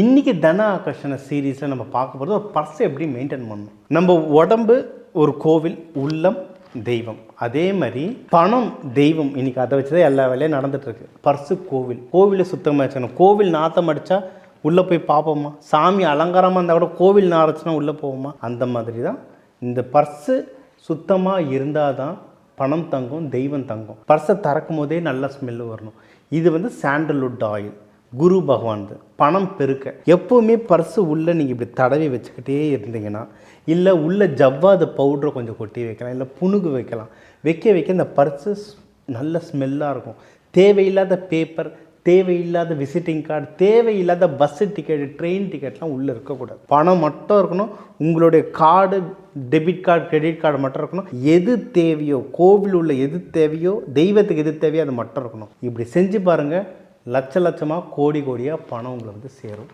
இன்றைக்கி தன ஆகர்ஷண சீரீஸில் நம்ம பார்க்க போகிறது ஒரு பர்ஸை எப்படி மெயின்டைன் பண்ணணும்? நம்ம உடம்பு ஒரு கோவில் உள்ளம் தெய்வம். அதே மாதிரி பணம் தெய்வம் இன்னைக்கு அதை வச்சு தான் எல்லா வேலையும் நடந்துட்டு இருக்கு பர்ஸு கோவில். கோவிலை சுத்தமாக வச்சுக்கணும். கோவில் நாத்தம் அடித்தா உள்ளே போய் பார்ப்போமா? சாமி அலங்காரமாக இருந்தால் கூட கோவில் நாரச்சுனா உள்ளே போவோமா? அந்த மாதிரி தான் இந்த பர்ஸு சுத்தமாக இருந்தால் தான் பணம் தங்கும் தெய்வம் தங்கும். பர்ஸை திறக்கும் போதே நல்ல ஸ்மெல்லு வரணும். இது வந்து சாண்டல்வுட் ஆயில் குரு பகவான் பணம் பெருக்க. எப்போவுமே பர்ஸு உள்ளே நீங்கள் இப்படி தடவி வச்சுக்கிட்டே இருந்தீங்கன்னா இல்லை உள்ளே ஜவ்வாத பவுடரை கொஞ்சம் கொட்டி வைக்கலாம் இல்லை புணுகு வைக்கலாம். வைக்க வைக்க இந்த பர்ஸு நல்ல ஸ்மெல்லாக இருக்கும். தேவையில்லாத பேப்பர் தேவையில்லாத விசிட்டிங் கார்டு தேவையில்லாத பஸ்ஸு டிக்கெட் ட்ரெயின் டிக்கெட்லாம் உள்ளே இருக்கக்கூடாது. பணம் மட்டும் இருக்கணும். உங்களுடைய card debit card credit card மட்டும் இருக்கணும். எது தேவையோ கோவில் உள்ள எது தேவையோ தெய்வத்துக்கு எது தேவையோ அது மட்டும் இருக்கணும். இப்படி செஞ்சு பாருங்கள் லட்ச லட்சமாக கோடி கோடியாக பணம் உங்களை வந்து சேரும்.